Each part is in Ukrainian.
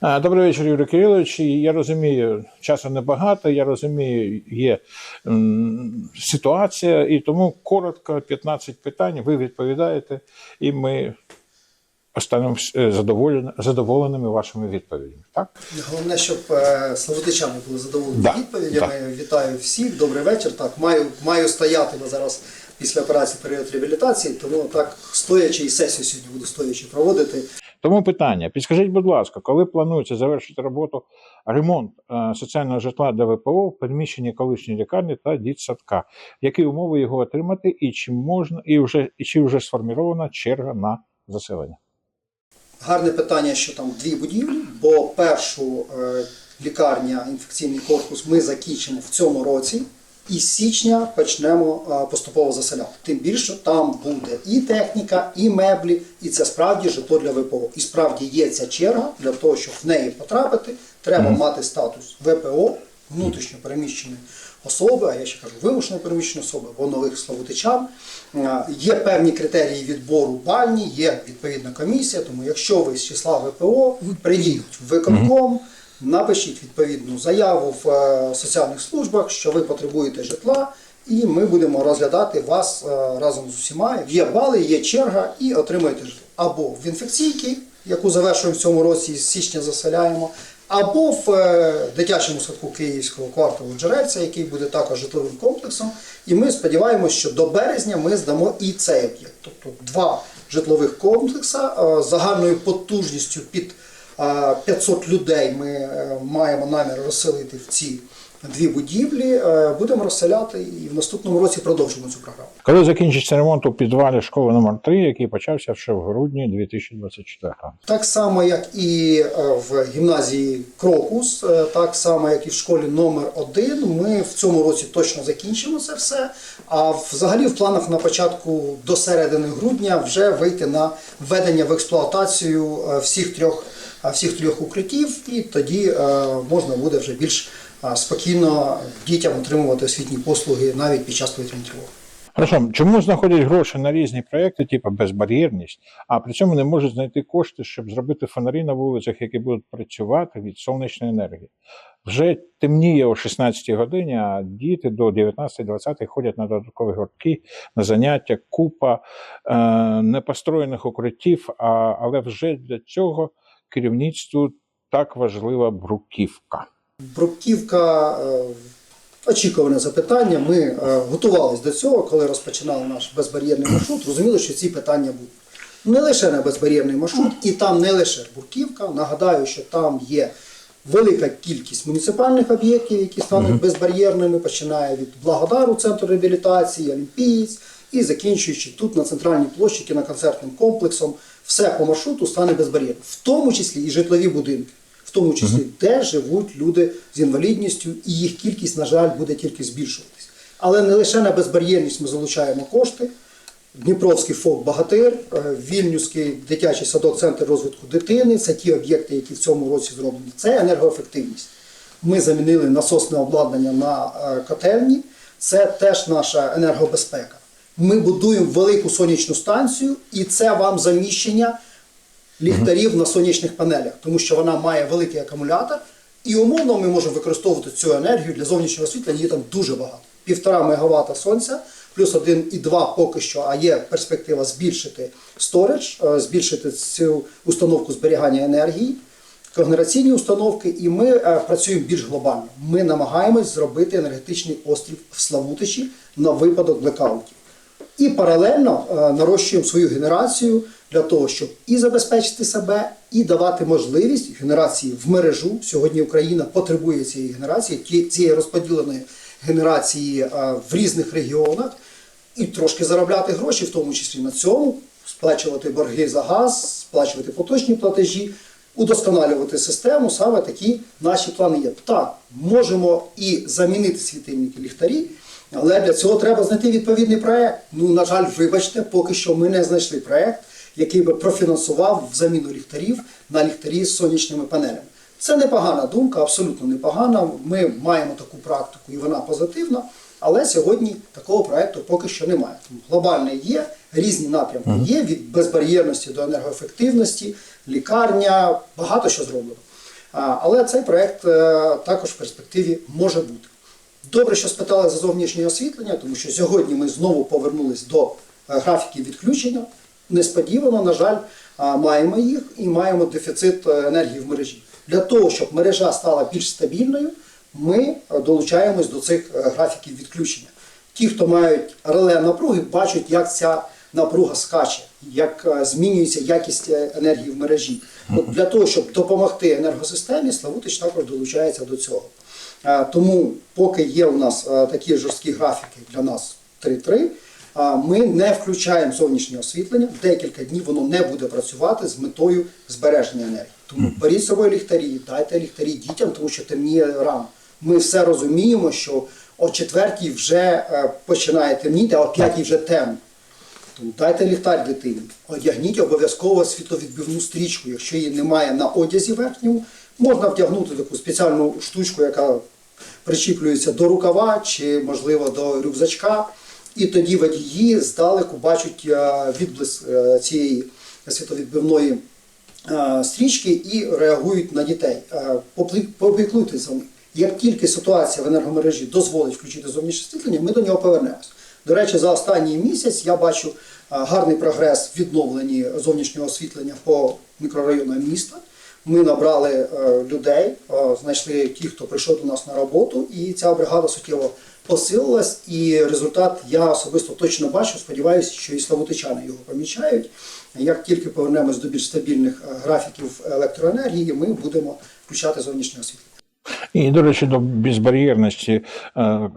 А, Добрий вечір, Юрій Кирилович. Я розумію, часу небагато, я розумію, є ситуація, і тому коротко 15 питань. Ви відповідаєте, і ми останемо е, задоволеними вашими відповідями. Так? Головне, щоб е, були задоволені Да, відповідями. Вітаю всіх, добрий вечір. Так, маю, маю стояти на зараз після операції період реабілітації, тому так стоячи і сесію сьогодні буду стоячи проводити. Тому питання: підскажіть, будь ласка, коли планується завершити роботу ремонт е, соціального житла для ВПО в приміщенні колишньої лікарні та дітсадка? Які умови його отримати, і чи можна, і вже і чи вже сформірована черга на заселення? Гарне питання, що там дві будівлі, бо першу е, лікарня, інфекційний корпус ми закінчимо в цьому році. І з січня почнемо е, поступово заселяти. Тим більше там буде і техніка, і меблі, і це справді житло для ВПО. І справді є ця черга для того, щоб в неї потрапити, треба мати статус ВПО, внутрішньо переміщеної особи, а я ще кажу вимушено переміщеної особи або нових славутичан. Е, Є певні критерії відбору бальні, є відповідна комісія. Тому якщо ви з числа ВПО, прийдіть в виконком. Напишіть відповідну заяву в е, соціальних службах, що ви потребуєте житла, і ми будемо розглядати вас е, разом з усіма. Є бали, є черга, і отримаєте житло. Або в інфекційки, яку завершуємо в цьому році, з січня заселяємо, або в е, дитячому садку Київського кварталу Джерельця, який буде також житловим комплексом. І ми сподіваємося, що до березня ми здамо і цей об'єкт. Тобто два житлових комплекса е, з загальною потужністю під 500 людей ми е, маємо намір розселити в ці дві будівлі. Е, Будемо розселяти і в наступному році продовжимо цю програму. Коли закінчиться ремонт у підвалі школи номер 3 який почався ще в грудні 2024 Так само, як і е, в гімназії Крокус, так само, як і в школі номер 1 Ми в цьому році точно закінчимо це все. А взагалі в планах на початку до середини грудня вже вийти на введення в експлуатацію всіх трьох всіх трьох укриттів, і тоді е, можна буде вже більш е, спокійно дітям отримувати освітні послуги навіть під час повітряної тривоги. Хорошо, чому знаходять гроші на різні проекти, типу безбар'єрність, а при цьому не можуть знайти кошти, щоб зробити фонарі на вулицях, які будуть працювати від сонячної енергії? Вже темніє о 16 годині, а діти до 19-20 ходять на додаткові гуртки, на заняття, купа е, непостроєних укриттів, а, але вже для цього керівництву так важлива бруківка. Бруківка е, очікуване запитання. Ми е, готувалися до цього, коли розпочинали наш безбар'єрний маршрут. Розуміли, що ці питання будуть. Не лише на безбар'єрний маршрут, і там не лише бурківка. Нагадаю, що там є велика кількість муніципальних об'єктів, які стануть безбар'єрними, починає від Благодару, центру реабілітації, Олімпієць і закінчуючи тут на центральній площі кіноконцертним комплексом, все по маршруту стане безбар'єрним, в тому числі і житлові будинки в тому числі, де живуть люди з інвалідністю, і їх кількість, на жаль, буде тільки збільшуватись. Але не лише на безбар'єрність ми залучаємо кошти. Дніпровський ФОП Багатир, е, Вільнюський дитячий садок, центр розвитку дитини це ті об'єкти, які в цьому році зроблені. Це енергоефективність. Ми замінили насосне обладнання на е, котельні. Це теж наша енергобезпека. Ми будуємо велику сонячну станцію, і це вам заміщення ліхтарів на сонячних панелях, тому що вона має великий акумулятор, і умовно ми можемо використовувати цю енергію для зовнішнього освітлення, її там дуже багато. Півтора мегаватта сонця, плюс 1,2 поки що, а є перспектива збільшити сторидж, е, збільшити цю установку зберігання енергії, когенераційні установки, і ми е, працюємо більш глобально. Ми намагаємось зробити енергетичний острів в Славутичі на випадок блекаутів. І паралельно е, нарощуємо свою генерацію для того, щоб і забезпечити себе, і давати можливість генерації в мережу. Сьогодні Україна потребує цієї генерації, цієї розподіленої генерації е, в різних регіонах, і трошки заробляти гроші, в тому числі на цьому, сплачувати борги за газ, сплачувати поточні платежі, удосконалювати систему. Саме такі наші плани є. Так, можемо і замінити світильники ліхтарі. Але для цього треба знайти відповідний проект. Ну, на жаль, вибачте, поки що ми не знайшли проект, який би профінансував заміну ліхтарів на ліхтарі з сонячними панелями. Це непогана думка, абсолютно непогана. Ми маємо таку практику і вона позитивна. Але сьогодні такого проекту поки що немає. Тому глобальне є, різні напрямки є від безбар'єрності до енергоефективності, лікарня, багато що зроблено. Але цей проект е, також в перспективі може бути. Добре, що спитали за зовнішнє освітлення, тому що сьогодні ми знову повернулись до е, графіків відключення. Несподівано, на жаль, маємо їх і маємо дефіцит е, енергії в мережі. Для того, щоб мережа стала більш стабільною, ми е, долучаємось до цих графіків відключення. Ті, хто мають реле напруги, бачать, як ця напруга скаче, як змінюється якість енергії в мережі. От для того, щоб допомогти енергосистемі, Славутич також долучається до цього. Е, Тому, поки є у нас е, такі жорсткі графіки для нас 3-3, ми не включаємо зовнішнє освітлення. Декілька днів воно не буде працювати з метою збереження енергії. Тому беріть з собою ліхтарі, дайте ліхтарі дітям, тому що темніє рано. Ми все розуміємо, що о четвертій вже е, починає темніти, а о п'ятій вже темно. Тому дайте ліхтар дитині, одягніть обов'язково світловідбивну стрічку. Якщо її немає на одязі верхньому, можна вдягнути таку спеціальну штучку, яка причіплюється до рукава чи, можливо, до рюкзачка. І тоді водії здалеку бачать е, відблиск е, цієї світловідбивної е, стрічки і реагують на дітей. Попіклуйтесь за. Як тільки ситуація в енергомережі дозволить включити зовнішнє освітлення, ми до нього повернемось. До речі, за останній місяць я бачу гарний прогрес в відновленні зовнішнього освітлення по мікрорайонам міста. Ми набрали е, людей, е, знайшли ті, хто прийшов до нас на роботу, і ця бригада суттєво посилилась. І результат я особисто точно бачу. Сподіваюся, що і славутичани його помічають. Як тільки повернемось до більш стабільних е, графіків електроенергії, ми будемо включати зовнішнє освітлення. І, до речі, до безбар'єрності,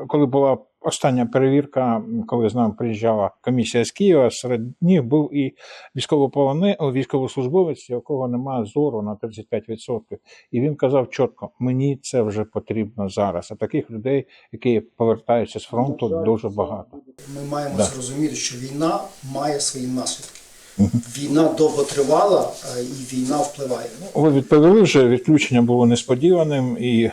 коли була остання перевірка, коли з нами приїжджала комісія з Києва, серед них був і військовополонений, військовослужбовець, якого немає зору на 35%. І він казав чітко: мені це вже потрібно зараз. А таких людей, які повертаються з фронту, дуже багато. Ми маємо Да. зрозуміти, що війна має свої наслідки. Війна довго тривала і війна впливає. Ну, Ви відповіли вже, відключення було несподіваним, і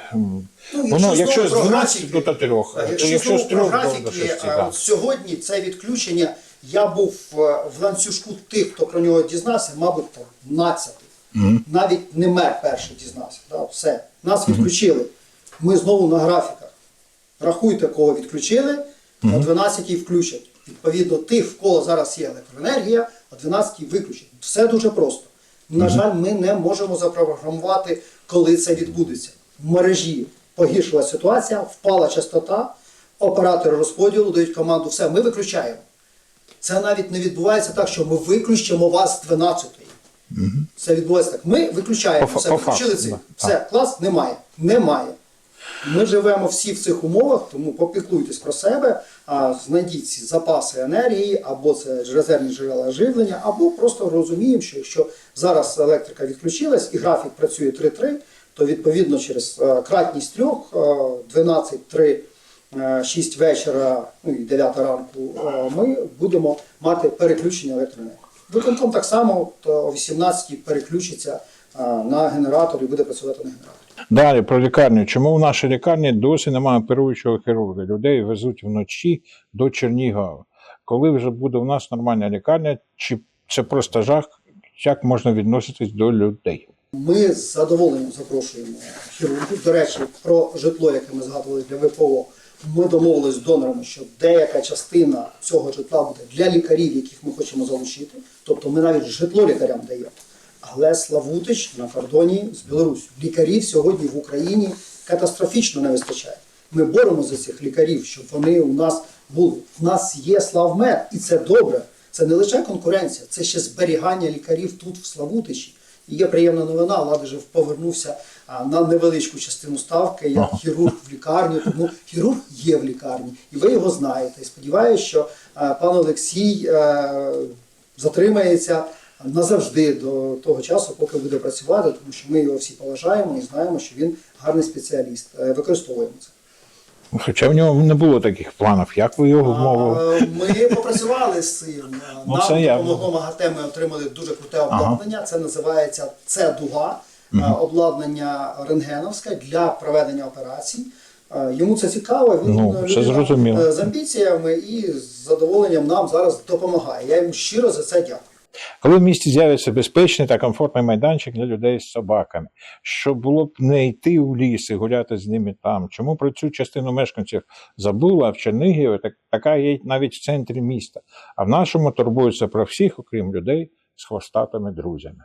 Ну, воно, якщо з знову про 12 графіки, до 3, е, якщо, з про 3 до, графіки, 6, е, да. сьогодні це відключення, я був е, в ланцюжку тих, хто про нього дізнався, мабуть, там 12. Навіть не мер перший дізнався. Да, все. Нас відключили. Ми знову на графіках. Рахуйте, кого відключили, о 12-й включать. Відповідно, тих, в кого зараз є електроенергія, о 12-й виключать. Все дуже просто. На жаль, ми не можемо запрограмувати, коли це відбудеться. В мережі погіршила ситуація, впала частота, оператори розподілу дають команду, все, ми виключаємо. Це навіть не відбувається так, що ми виключимо вас з 12-ї. Це відбувається так. Ми виключаємо все, виключили да. Все, клас немає. Немає. Ми живемо всі в цих умовах, тому попіклуйтесь про себе, знайдіть ці запаси енергії, або це резервні джерела живлення, або просто розуміємо, що якщо зараз електрика відключилась і графік працює 3-3, то відповідно через е, кратність трьох, е, 12, 3, е, 6 вечора, ну і 9 ранку, е, ми будемо мати переключення електроенергії. Виконком так само о 18 переключиться е, на генератор і буде працювати на генераторі. Далі про лікарню. Чому в нашій лікарні досі немає оперуючого хірурга? Людей везуть вночі до Чернігова. Коли вже буде у нас нормальна лікарня, чи це просто жах? Як можна відноситись до людей? Ми з задоволенням запрошуємо хірургів. До речі, про житло, яке ми згадували для ВПО. Ми домовились з донорами, що деяка частина цього житла буде для лікарів, яких ми хочемо залучити. Тобто ми навіть житло лікарям даємо. Але Славутич на кордоні з Білоруссю. Лікарів сьогодні в Україні катастрофічно не вистачає. Ми боремося за цих лікарів, щоб вони у нас були. У нас є Славмед, і це добре. Це не лише конкуренція, це ще зберігання лікарів тут, в Славутичі. І є приємна новина, Ладижев повернувся на невеличку частину ставки як хірург в лікарню. Тому хірург є в лікарні, і ви його знаєте. І сподіваюся, що пан Олексій е, затримається назавжди до того часу, поки буде працювати, тому що ми його всі поважаємо і знаємо, що він гарний спеціаліст. Е, Використовуємо це. Хоча в нього не було таких планів. Як ви його вмовили? Ми попрацювали з цим. Ну, Нам допомогло МАГАТЕ, ми отримали дуже круте обладнання. Це називається це дуга, а, обладнання рентгеновське для проведення операцій. Йому це цікаво. Він Ну, е, з амбіціями і з задоволенням нам зараз допомагає. Я йому щиро за це дякую. Коли в місті з'явиться безпечний та комфортний майданчик для людей з собаками, щоб було б не йти у ліс і гуляти з ними там. Чому про цю частину мешканців забули, а в Чернігові так, така є навіть в центрі міста. А в нашому турбуються про всіх, окрім людей з хвостатими друзями.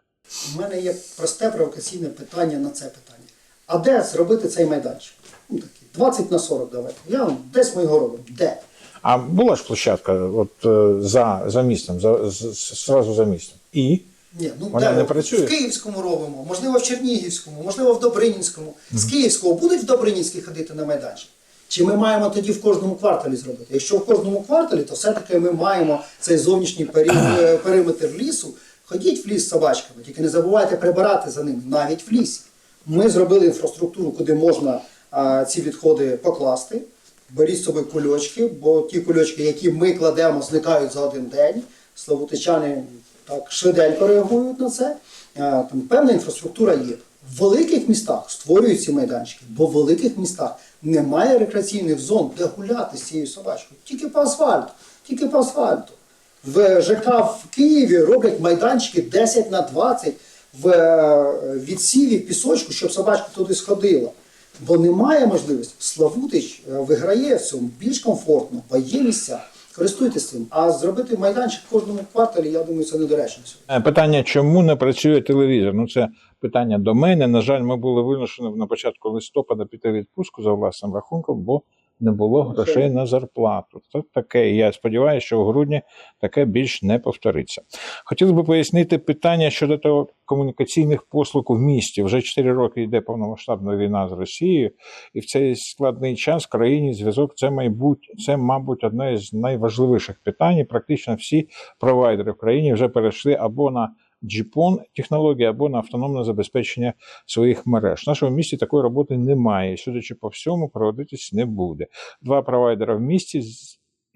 У мене є просте провокаційне питання на це питання. А де зробити цей майданчик? Ну, такий, 20 на 40 давайте. Я десь ми його робимо. Де? А була ж площадка от, е, за, за містом, за, з- з- зразу за містом. І Ні, ну Вона де не працює? в Київському робимо, можливо, в Чернігівському, можливо, в Добринінському. З Київського будуть в Добринінській ходити на майданчик? Чи ми маємо тоді в кожному кварталі зробити? Якщо в кожному кварталі, то все-таки ми маємо цей зовнішній пері- е, периметр лісу. Ходіть в ліс з собачками, тільки не забувайте прибирати за ними, навіть в лісі. Ми зробили інфраструктуру, куди можна а, ці відходи покласти. Беріть з кульочки, бо ті кульочки, які ми кладемо, зникають за один день. Славутичани так швиденько реагують на це. Там певна інфраструктура є. В великих містах створюють ці майданчики, бо в великих містах немає рекреаційних зон, де гуляти з цією собачкою. Тільки по асфальту, тільки по асфальту. В ЖК в Києві роблять майданчики 10 на 20 в е, відсіві пісочку, щоб собачка туди сходила. Бо немає можливості. Славутич е, виграє в цьому більш комфортно, бо є місця. Користуйтесь цим. А зробити майданчик в кожному кварталі, я думаю, це недоречно. Е, Питання, чому не працює телевізор? Ну, це питання до мене. На жаль, ми були вимушені на початку листопада піти відпустку за власним рахунком, бо не було грошей на зарплату. Це таке. Я сподіваюся, що в грудні таке більш не повториться. Хотілося б пояснити питання щодо того комунікаційних послуг в місті. Вже 4 роки йде повномасштабна війна з Росією, і в цей складний час в країні зв'язок це майбуть, це, мабуть, одне з найважливіших питань. Практично всі провайдери в країні вже перейшли або на GPON технології, або на автономне забезпечення своїх мереж. В нашому місті такої роботи немає. і, Судячи по всьому, проводитись не буде. Два провайдера в місті.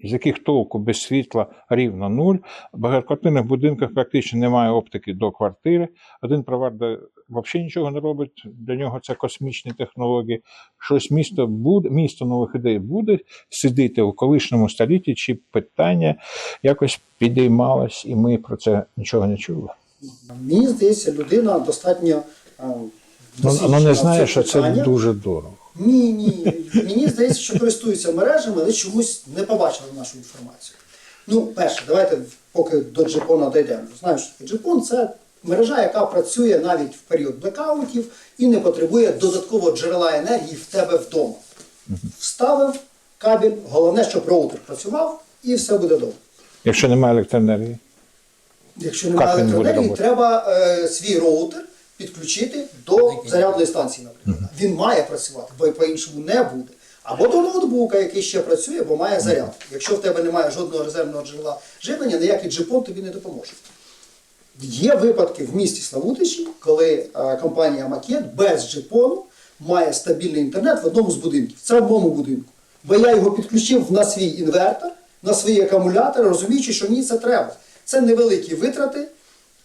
з яких толку без світла рівно нуль. В багатоквартирних будинках практично немає оптики до квартири. Один провайдер взагалі нічого не робить. Для нього це космічні технології. Щось місто буде, місто нових ідей буде сидіти у колишньому столітті, чи питання якось підіймалось, і ми про це нічого не чули. Мені здається, людина достатньо. е, ну не знає, що це дуже дорого. Ні, ні. Мені здається, що користуються мережами, але чомусь не побачили нашу інформацію. Ну, перше, давайте поки до джипона дійдемо. Знаєш, що джипон це мережа, яка працює навіть в період блекаутів і не потребує додаткового джерела енергії в тебе вдома. Вставив кабель, головне, щоб роутер працював, і все буде добре. Якщо немає електроенергії. Якщо немає він буде електроенергії, робити? треба е, свій роутер підключити до зарядної станції, наприклад. Він має працювати, бо по-іншому не буде. Або до ноутбука, який ще працює, бо має заряд. Якщо в тебе немає жодного резервного джерела живлення, ніякий джипон тобі не допоможе. Є випадки в місті Славутичі, коли е, компанія Макет без джипону має стабільний інтернет в одному з будинків. Це в моєму будинку. Бо я його підключив на свій інвертор, на свої акумулятори, розуміючи, що мені це треба. Це невеликі витрати,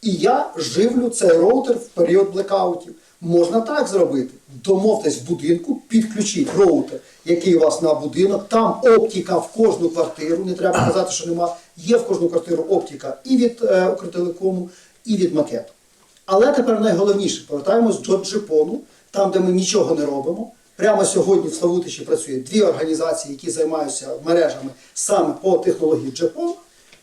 і я живлю цей роутер в період блекаутів. Можна так зробити. Домовтесь в будинку, підключіть роутер, який у вас на будинок. Там оптика в кожну квартиру. Не треба казати, що нема. Є в кожну квартиру оптика і від е, Укртелекому, і від макету. Але тепер найголовніше, повертаємось до джипону, там, де ми нічого не робимо. Прямо сьогодні в Славутичі працює дві організації, які займаються мережами саме по технології джипон.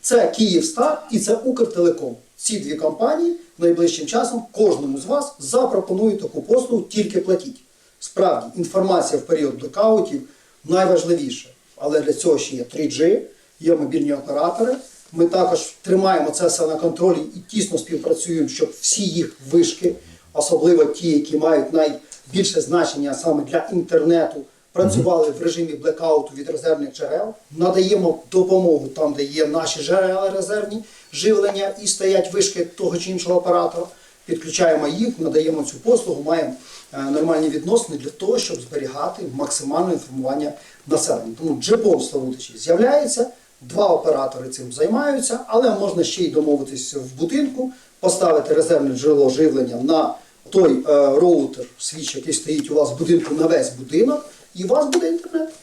Це Київстар і це Укртелеком. Ці дві компанії найближчим часом кожному з вас запропонують таку послугу, тільки платіть. Справді, інформація в період блекаутів найважливіше. Але для цього ще є 3G, є мобільні оператори. Ми також тримаємо це все на контролі і тісно співпрацюємо, щоб всі їх вишки, особливо ті, які мають найбільше значення саме для інтернету, працювали в режимі блекауту від резервних джерел. Надаємо допомогу там, де є наші джерела резервні живлення і стоять вишки того чи іншого оператора. Підключаємо їх, надаємо цю послугу, маємо е, нормальні відносини для того, щоб зберігати максимальне інформування населення. Тому джипон в Славутичі з'являється, два оператори цим займаються, але можна ще й домовитись в будинку, поставити резервне джерело живлення на той е, роутер, свіч, який стоїть у вас в будинку на весь будинок, і у вас буде інтернет.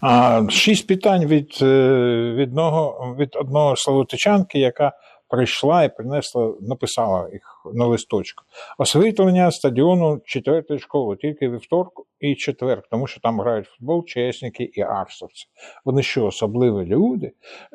А, шість питань від, е, від, одного, від одного словотичанки, яка прийшла і принесла, написала їх на листочку. Освітлення стадіону четвертої школи, тільки вівторк і четверг, тому що там грають футбол чесники і арсовці. Вони що, особливі люди,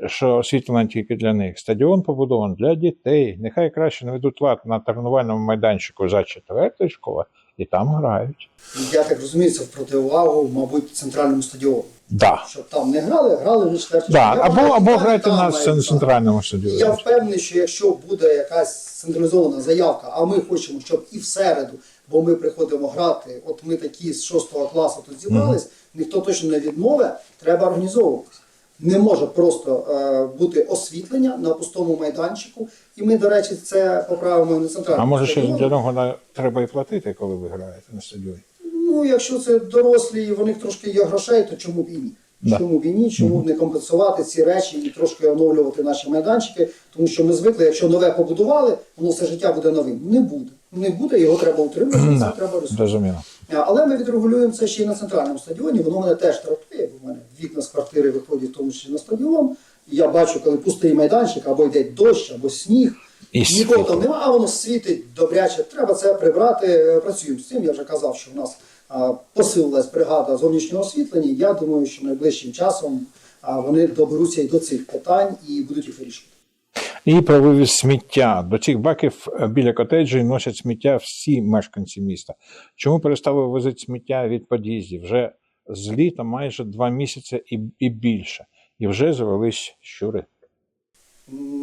що освітлення тільки для них. Стадіон побудований для дітей. Нехай краще наведуть лад на тренувальному майданчику за четвертої школи, і там грають. Я так розумію, це в противагу, мабуть, центральному стадіону. Да. Щоб там не грали, грали на четвертій. Да, або, або і на центральному стадіоні. Я впевнений, що якщо буде якась централізована заявка, а ми хочемо, щоб і в середу, бо ми приходимо грати, от ми такі з 6 класу тут зібрались, ніхто точно не відмовить, треба організовуватися. Не може просто е, бути освітлення на пустому майданчику, і ми, до речі, це поправимо на центральному А може ще для нього на- треба і платити, коли ви граєте на стадіоні? Ну, якщо це дорослі, і в них трошки є грошей, то чому б і ні? Да. Чому б і ні? Чому б не компенсувати ці речі і трошки оновлювати наші майданчики? Тому що ми звикли, якщо нове побудували, воно все життя буде новим. Не буде. Не буде, його треба утримувати, це треба. Зрозуміло. Але ми відрегулюємо це ще й на центральному стадіоні. Воно мене теж дратує, бо в мене вікна з квартири виходять в тому числі на стадіон. І я бачу, коли пустий майданчик, або йде дощ, або сніг. І Нікого там немає, а воно світить добряче. Треба це прибрати. Е, Працюємо з цим. Я вже казав, що в нас посилилась бригада зовнішнього освітлення. Я думаю, що найближчим часом вони доберуться і до цих питань і будуть їх вирішувати. І про вивіз сміття. До цих баків е, біля котеджей носять сміття всі мешканці міста. Чому перестали вивозити сміття від під'їздів? Вже з літа майже два місяці і, і більше. І вже завелись щури.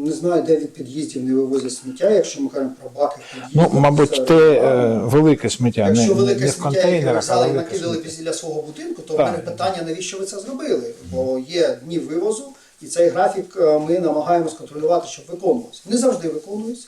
Не знаю, де від під'їздів не вивозять сміття, якщо ми кажемо про баки. Ну, мабуть, це те е, велике сміття, Якщо не, велике не сміття, яке а і накидали біля свого будинку, то в мене питання, навіщо ви це зробили? Бо є дні вивозу, і цей графік е, ми намагаємось контролювати, щоб виконувався. Не завжди виконується.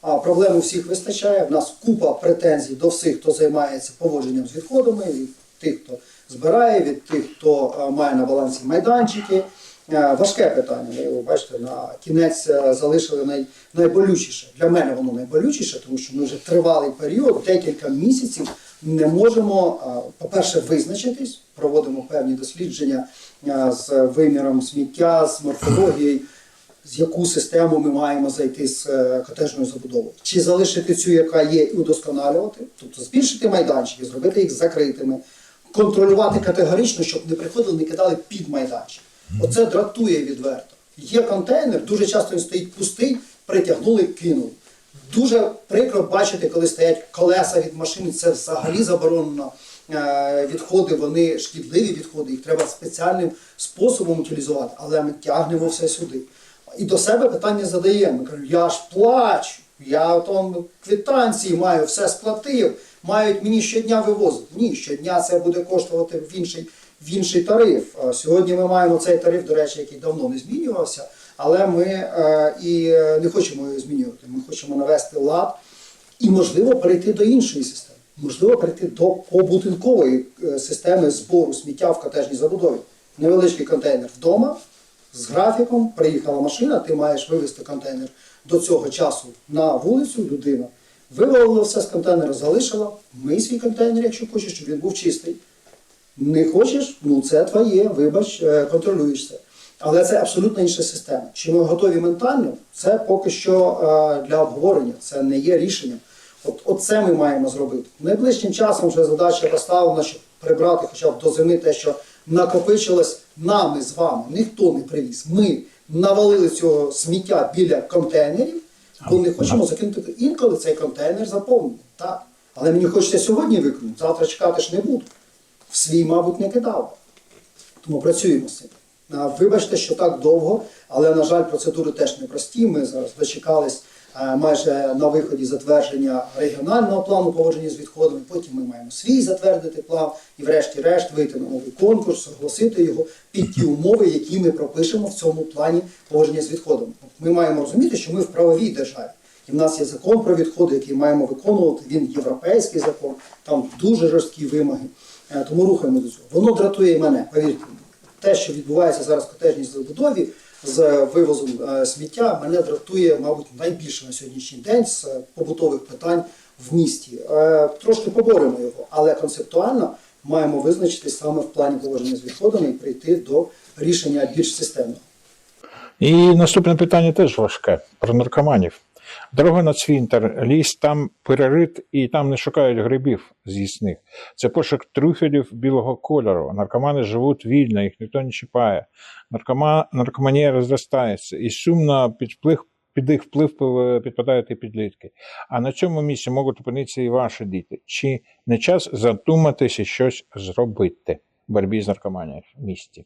А проблем у всіх вистачає. В нас купа претензій до всіх, хто займається поводженням з відходами, від тих, хто збирає, від тих, хто е, має на балансі майданчики. Е, Важке питання. Ви його бачите, на кінець залишили най, найболючіше. Для мене воно найболючіше, тому що ми вже тривалий період, декілька місяців не можемо, по-перше, визначитись, проводимо певні дослідження з виміром сміття, з морфологією, з яку систему ми маємо зайти з е, котежною забудовою. Чи залишити цю, яка є, і удосконалювати, тобто збільшити майданчики, зробити їх закритими, контролювати категорично, щоб не приходили, не кидали під майданчик. Оце дратує відверто. Є контейнер, дуже часто він стоїть пустий, притягнули, кинули. Дуже прикро бачити, коли стоять колеса від машини, це взагалі заборонено. Е, Відходи, вони шкідливі відходи, їх треба спеціальним способом утилізувати, але ми тягнемо все сюди. І до себе питання задаємо. Кажемо, я ж плачу, я там квитанції маю, все сплатив, мають мені щодня вивозити. Ні, щодня це буде коштувати в інший, в інший тариф. Сьогодні ми маємо цей тариф, до речі, який давно не змінювався, але ми е, і е, не хочемо його змінювати. Ми хочемо навести лад і, можливо, перейти до іншої системи. Можливо, перейти до побудинкової е, системи збору сміття в котежній забудові. Невеличкий контейнер вдома з графіком, приїхала машина, ти маєш вивезти контейнер до цього часу на вулицю, людина вивалила все з контейнера, залишила, мий свій контейнер, якщо хочеш, щоб він був чистий. Не хочеш, ну це твоє, вибач, е, контролюєш це. Але це абсолютно інша система. Чи ми готові ментально? Це поки що е, для обговорення, це не є рішенням. От, от це ми маємо зробити. Найближчим часом вже задача поставлена, щоб прибрати хоча б до зими те, що накопичилось нами з вами. Ніхто не привіз. Ми навалили цього сміття біля контейнерів, бо не хочемо закинути. Інколи цей контейнер заповнений. Так. Але мені хочеться сьогодні виконати, завтра чекати ж не буду. В свій, мабуть, не кидав. Тому працюємо з цим. Вибачте, що так довго, але, на жаль, процедури теж непрості. Ми зараз дочекались е, майже на виході затвердження регіонального плану поводження з відходами. Потім ми маємо свій затвердити план і, врешті-решт, вийти на новий конкурс, оголосити його під ті умови, які ми пропишемо в цьому плані поводження з відходами. Ми маємо розуміти, що ми в правовій державі. І в нас є закон про відходи, який маємо виконувати. Він європейський закон, там дуже жорсткі вимоги. Е, Тому рухаємо до цього. Воно дратує мене, повірте. Те, що відбувається зараз в котежній забудові з вивозом е, сміття, мене дратує, мабуть, найбільше на сьогоднішній день з е, побутових питань в місті. Е, Трошки поборемо його, але концептуально маємо визначитись саме в плані поводження з відходами і прийти до рішення більш системного. І наступне питання теж важке про наркоманів. Дорога на цвинтар, ліс там перерит, і там не шукають грибів з'їсних. Це пошук трюфелів білого кольору. Наркомани живуть вільно, їх ніхто не чіпає. Наркома... Наркоманія розростається, і сумно під вплив під їх вплив підпадають і підлітки. А на цьому місці можуть опинитися і ваші діти. Чи не час задуматися щось зробити в боротьбі з наркоманією в місті?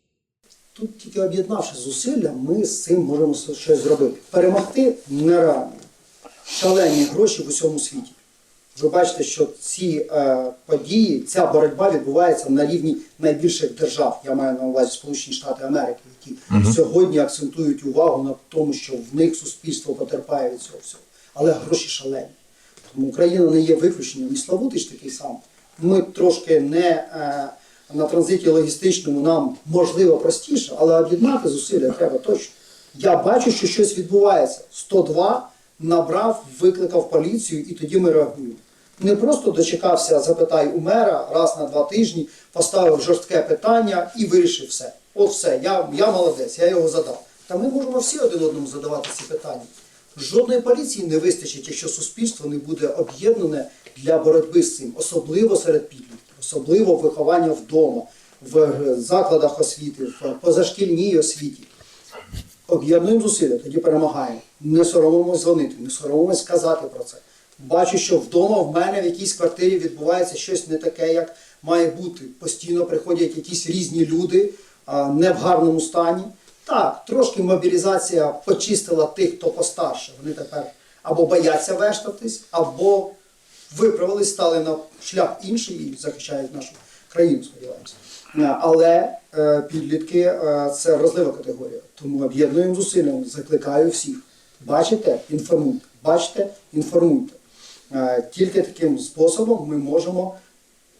Тут тільки об'єднавши зусилля, ми з цим можемо щось зробити. Перемогти нереально. Шалені гроші в усьому світі. Ви бачите, що ці е, події, ця боротьба відбувається на рівні найбільших держав. Я маю на увазі Сполучені Штати Америки, які сьогодні акцентують увагу на тому, що в них суспільство потерпає від цього всього. Але гроші шалені. Тому Україна не є виключенням. І Славутич такий сам. Ми трошки не е, на транзиті логістичному нам можливо простіше, але об'єднати зусилля треба точно. Я бачу, що щось відбувається. 102 набрав, викликав поліцію, і тоді ми реагуємо. Не просто дочекався запитай у мера раз на два тижні, поставив жорстке питання і вирішив все. От все, я, я молодець, я його задав. Та ми можемо всі один одному задавати ці питання. Жодної поліції не вистачить, якщо суспільство не буде об'єднане для боротьби з цим, особливо серед підлітків, особливо виховання вдома, в закладах освіти, в позашкільній освіті. Об'єднуємо зусилля, тоді перемагаємо. Не соромимось дзвонити, не соромимось сказати про це. Бачу, що вдома в мене в якійсь квартирі відбувається щось не таке, як має бути. Постійно приходять якісь різні люди, не в гарному стані. Так, трошки мобілізація почистила тих, хто постарше. Вони тепер або бояться вештатись, або виправились, стали на шлях інший і захищають нашу країну, сподіваємося. Е, Але е, підлітки е, це вразлива категорія. Тому об'єднуємо зусиллями, закликаю всіх. Бачите, інформуйте. Бачите, інформуйте. Тільки таким способом ми можемо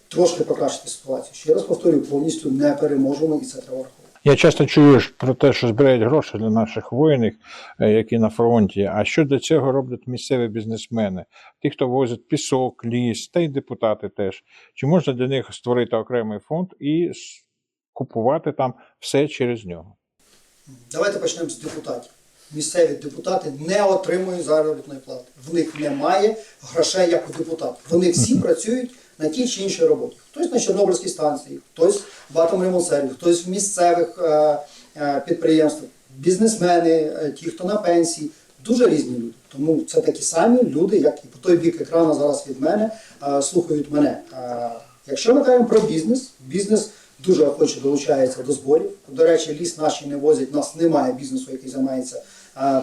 трошки покращити ситуацію. Ще раз повторюю, повністю не переможемо і це треба враховувати. Я часто чую про те, що збирають гроші для наших воїнів, е, які на фронті. А що для цього роблять місцеві бізнесмени? Ті, хто возять пісок, ліс, та й депутати теж. Чи можна для них створити окремий фонд і купувати там все через нього? Давайте почнемо з депутатів. Місцеві депутати не отримують заробітної плати. В них немає грошей як у депутатів. Вони всі працюють на тій чи іншій роботі. Хтось на Чорнобильській станції, хтось в атомремонтсерві, хтось в місцевих е, е, підприємствах, бізнесмени, е, ті, хто на пенсії. Дуже різні люди. Тому це такі самі люди, як і по той бік екрану зараз від мене, слухають мене. Якщо ми кажемо про бізнес, бізнес дуже охоче долучається до зборів. До речі, ліс наші не возять, у нас немає бізнесу, який займається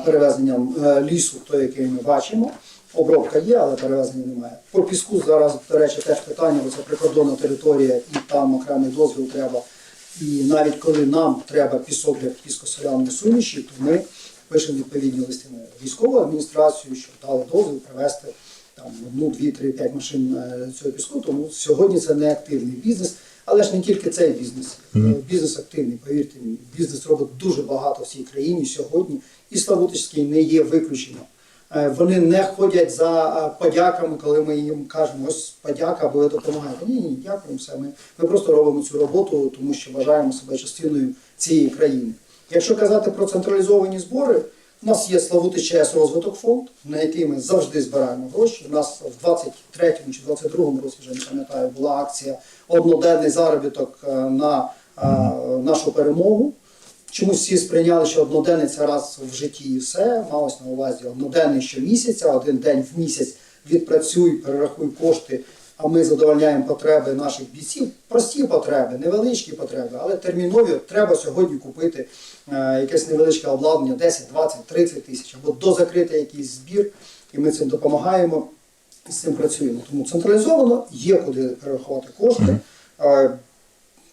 перевезенням лісу, той, який ми бачимо. Обробка є, але перевезення немає. По піску зараз, до речі, теж питання, бо це прикордонна територія, і там окремий дозвіл треба. І навіть коли нам треба пісок для піскосолярної суміші, то ми пишемо відповідні листи на військову адміністрацію, щоб дали дозвіл привезти там одну, дві, три, п'ять машин е, цього піску. Тому сьогодні це не активний бізнес, але ж не тільки цей бізнес. Е, Бізнес активний, повірте мені. Бізнес робить дуже багато в цій країні сьогодні, і Славутичський не є виключенням. Е, Вони не ходять за е, подяками, коли ми їм кажемо, ось подяка, бо ви допомагаєте. Ні, ні, дякуємо все. Ми, ми просто робимо цю роботу, тому що вважаємо себе частиною цієї країни. Якщо казати про централізовані збори, у нас є Славути розвиток фонд, на який ми завжди збираємо гроші. У нас в 23-му чи 22-му році, вже не пам'ятаю, була акція одноденний заробіток е, на нашу перемогу. Чомусь всі сприйняли, що одноденний це раз в житті і все. Малось на увазі одноденний щомісяця, один день в місяць відпрацюй, перерахуй кошти, а ми задовольняємо потреби наших бійців. Прості потреби, невеличкі потреби, але термінові треба сьогодні купити е, якесь невеличке обладнання 10, 20, 30 тисяч, або дозакрити якийсь збір, і ми цим допомагаємо і з цим працюємо. Тому централізовано є куди перерахувати кошти. Е,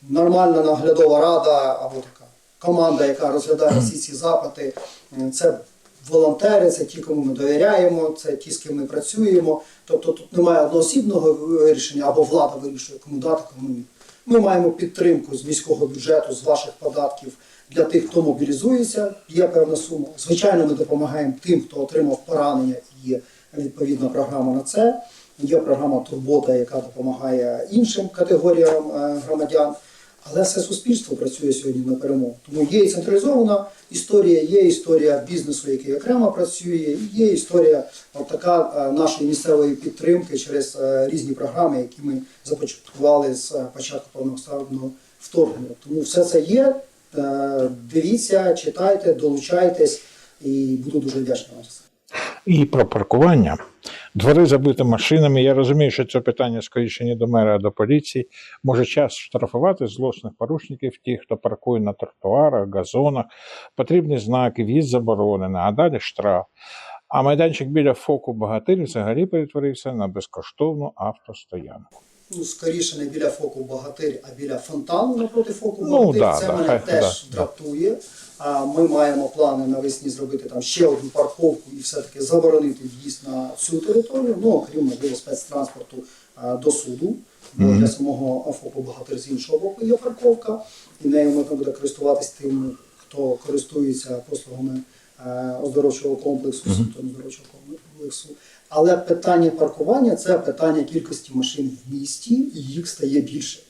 нормальна наглядова рада або така команда, яка розглядає всі ці запити. Це волонтери, це ті, кому ми довіряємо, це ті, з ким ми працюємо. Тобто тут немає одноосібного вирішення або влада вирішує, кому дати, кому ні. Ми маємо підтримку з міського бюджету, з ваших податків для тих, хто мобілізується, є певна сума. Звичайно, ми допомагаємо тим, хто отримав поранення, є відповідна програма на це. Є програма Турбота, яка допомагає іншим категоріям е, громадян. Але все суспільство працює сьогодні на перемогу. Тому є і централізована історія, є історія бізнесу, який окремо працює, є історія така е, нашої місцевої підтримки через е, різні програми, які ми започаткували з е, початку повномасштабного вторгнення. Тому все це є. Дивіться, читайте, долучайтесь і буду дуже вдячний вам. І про паркування. Двори забиті машинами. Я розумію, що це питання скоріше не до мера, а до поліції. Може час штрафувати злосних порушників, тих, хто паркує на тротуарах, газонах. Потрібні знаки, в'їзд заборонений, а далі штраф. А майданчик біля фоку богатирів взагалі перетворився на безкоштовну автостоянку. Ну, скоріше не біля фоку Богатир, а біля фонтану напроти фоку Ну, да, це да, мене хай- теж да, дратує. А ми маємо плани навесні зробити там ще одну парковку і все-таки заборонити в'їзд на цю територію, ну окрім можливо спецтранспорту а, до суду. Бо Мгм. для самого ФОПу Богатир з іншого боку є парковка, і нею можна буде користуватись тим, хто користується послугами оздоровчого комплексу, суто оздоровчого комплексу. Але питання паркування це питання кількості машин в місті, і їх стає більше.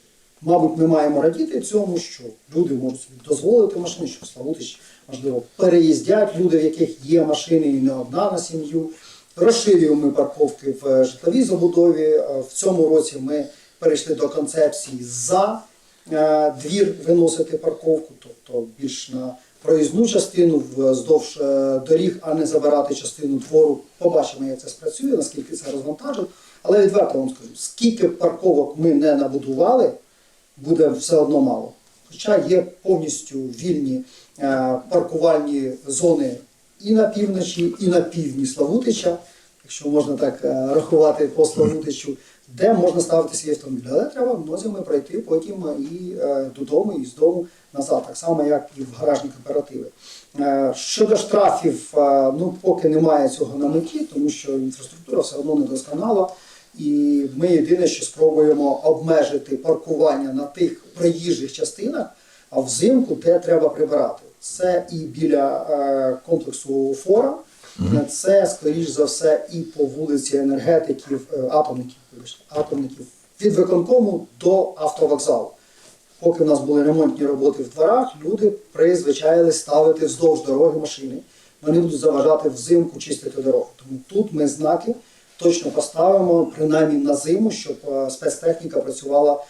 Мабуть, ми маємо радіти цьому, що люди можуть собі дозволити машини, що Славутич, можливо, переїздять люди, в яких є машини і не одна на сім'ю. Розширюємо ми парковки в е, житловій забудові. Е, В цьому році ми перейшли до концепції за е, двір виносити парковку, тобто більш на проїзну частину вздовж е, доріг, а не забирати частину двору. Побачимо, як це спрацює, наскільки це розвантажить. Але відверто вам скажу, скільки парковок ми не набудували, буде все одно мало. Хоча є повністю вільні е, паркувальні зони і на півночі, і на півдні Славутича, якщо можна так е, рахувати по Славутичу, де можна ставити свій автомобіль. Але треба нозями пройти потім і е, додому, і з дому назад, так само, як і в гаражні кооперативи. Е, Щодо штрафів, е, ну поки немає цього на меті, тому що інфраструктура все одно недосконала. І ми єдине, що спробуємо обмежити паркування на тих проїжджих частинах, а взимку де треба прибирати. Це і біля комплексу фора, це скоріш за все і по вулиці енергетиків, е, атомників, атомників від виконкому до автовокзалу. Поки в нас були ремонтні роботи в дворах, люди призвичаїлись ставити вздовж дороги машини. Вони будуть заважати взимку чистити дорогу. Тому тут ми знаки точно поставимо, принаймні на зиму, щоб е, спецтехніка працювала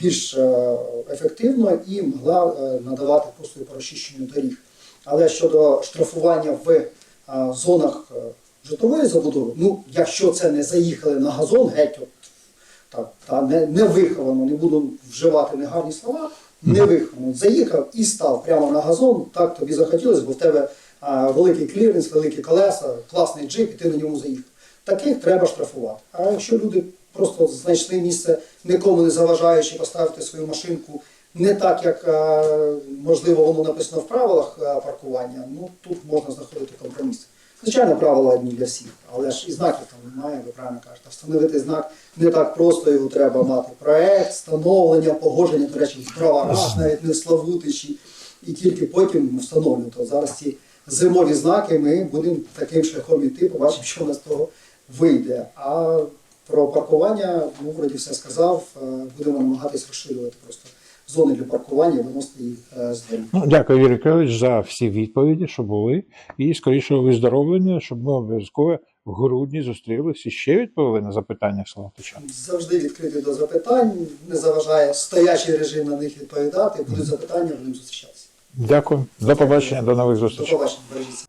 більш е, ефективно і могла надавати послуги по розчищенню доріг. Але щодо штрафування в е, зонах е, житлової забудови, ну якщо це не заїхали на газон, геть от, так, та не, не виховано, не буду вживати негарні слова, не виховано. Заїхав і став прямо на газон, так тобі захотілося, бо в тебе а, великий кліренс, великі колеса, класний джип, і ти на ньому заїхав. Таких треба штрафувати. А якщо люди просто знайшли місце, нікому не заважаючи поставити свою машинку не так, як е, можливо воно написано в правилах е, паркування, ну тут можна знаходити компроміс. Звичайно, правила одні для всіх, але ж і знаків там немає, ви правильно кажете. Встановити знак не так просто, його треба мати. Проект, встановлення, погодження, до речі, в правах, навіть не Славутичі, і тільки потім встановлювати. Зараз ці зимові знаки ми будемо таким шляхом йти, побачимо, що в нас того вийде. А про паркування, ну, вроді все сказав, е, будемо намагатись розширювати просто зони для паркування, виносити їх е, з дому. Ну, дякую, Юрій Кривич, за всі відповіді, що були. І скорішого виздоровлення, щоб ми обов'язково в грудні зустрілися і ще відповіли на запитання Славутичан. Завжди відкритий до запитань, не заважає стоячий режим на них відповідати. Будуть запитання, будемо зустрічатися. Дякую. До побачення, до нових До побачення, бережіться.